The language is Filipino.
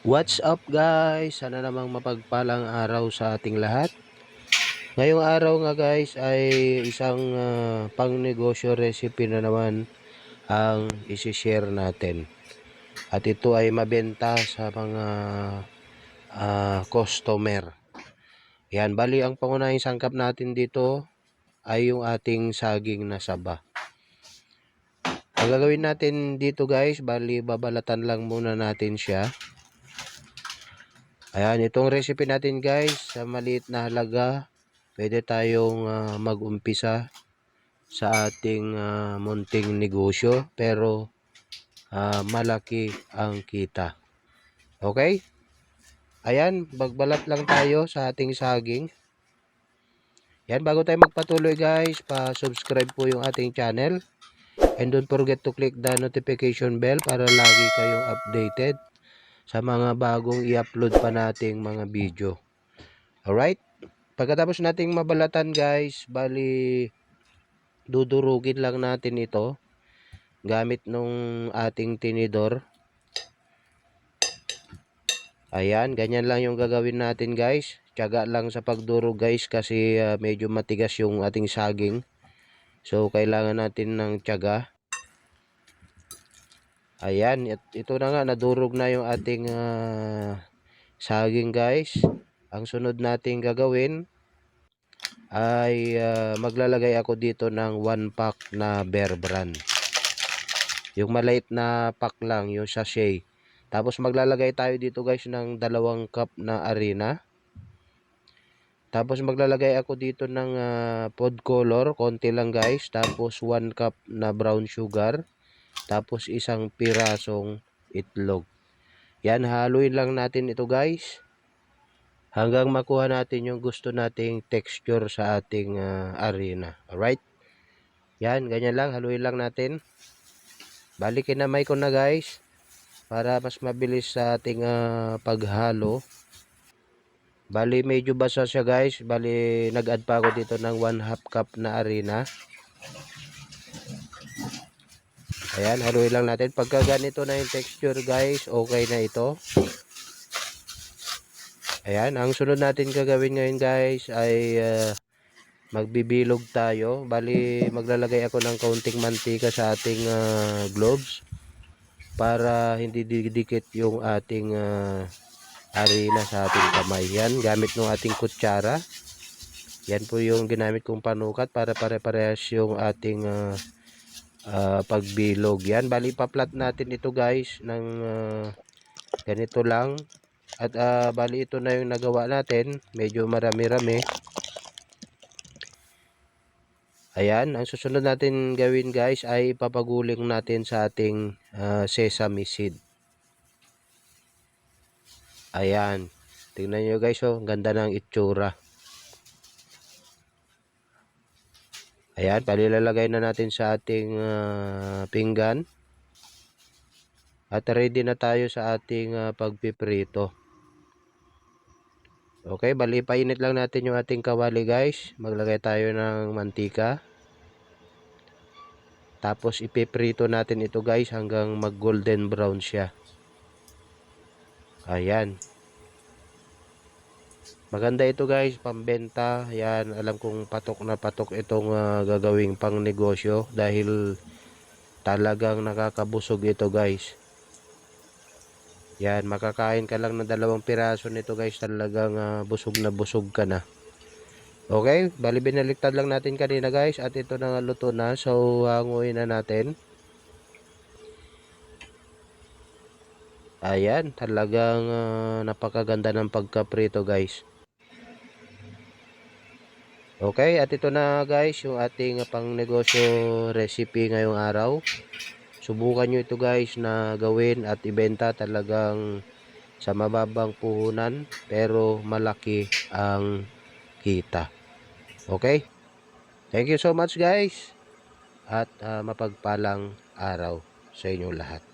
What's up guys? Sana namang mapagpalang araw sa ating lahat. Ngayong araw nga guys ay isang uh, pangnegosyo recipe na naman ang isi-share natin. At ito ay mabenta sa mga uh, customer. Yan, bali ang pangunahing sangkap natin dito ay yung ating saging na saba. Ang gagawin natin dito guys, bali babalatan lang muna natin siya. Ayan, itong recipe natin guys, sa maliit na halaga, pwede tayong uh, mag-umpisa sa ating uh, munting negosyo, pero uh, malaki ang kita. Okay? Ayan, bagbalat lang tayo sa ating saging. Yan, bago tayo magpatuloy guys, pa-subscribe po yung ating channel. And don't forget to click the notification bell para lagi kayong updated sa mga bagong i-upload pa nating mga video. Alright? Pagkatapos nating mabalatan guys, bali dudurugin lang natin ito gamit nung ating tinidor. Ayan, ganyan lang yung gagawin natin guys. Tiyaga lang sa pagdurog guys kasi uh, medyo matigas yung ating saging. So, kailangan natin ng tiyaga. Ayan, ito na nga, nadurog na yung ating uh, saging guys. Ang sunod nating gagawin ay uh, maglalagay ako dito ng 1 pack na bear brand. Yung maliit na pack lang, yung sachet. Tapos maglalagay tayo dito guys ng dalawang cup na arena. Tapos maglalagay ako dito ng uh, food color, konti lang guys. Tapos 1 cup na brown sugar. Tapos isang pirasong itlog. Yan, haluin lang natin ito guys. Hanggang makuha natin yung gusto nating texture sa ating uh, arena. Alright? Yan, ganyan lang. Haluin lang natin. Balikin na may ko na guys. Para mas mabilis sa ating uh, paghalo. Bali, medyo basa siya guys. Bali, nag-add pa ako dito ng 1 half cup na arena. Ayan, haluin lang natin. Pagka ganito na yung texture guys, okay na ito. Ayan, ang sunod natin gagawin ngayon guys ay uh, magbibilog tayo. Bali, maglalagay ako ng kaunting mantika sa ating uh, gloves para hindi didikit yung ating uh, arena sa ating kamay. Yan, gamit ng ating kutsara. Yan po yung ginamit kong panukat para pare-parehas yung ating uh, uh, pagbilog. Yan bali pa-flat natin ito guys ng uh, ganito lang. At uh, bali ito na yung nagawa natin. Medyo marami-rami. Ayan ang susunod natin gawin guys ay papaguling natin sa ating uh, sesame seed. Ayan. Tingnan nyo guys oh ganda ng itsura Ayan, palilalagay na natin sa ating uh, pinggan. At ready na tayo sa ating uh, pagpiprito. Okay, bali painit lang natin yung ating kawali guys. Maglagay tayo ng mantika. Tapos ipiprito natin ito guys hanggang mag golden brown siya. Ayan. Maganda ito guys, pambenta. Yan, alam kong patok na patok itong uh, gagawing pang negosyo dahil talagang nakakabusog ito guys. Yan, makakain ka lang ng dalawang piraso nito guys, talagang uh, busog na busog ka na. Okay, bali binaliktad lang natin kanina guys at ito na nga luto na. So, hanguin na natin. Ayan, talagang uh, napakaganda ng pagkaprito guys. Okay, at ito na guys, yung ating pang negosyo recipe ngayong araw. Subukan nyo ito guys na gawin at ibenta talagang sa mababang puhunan pero malaki ang kita. Okay? Thank you so much guys at uh, mapagpalang araw sa inyong lahat.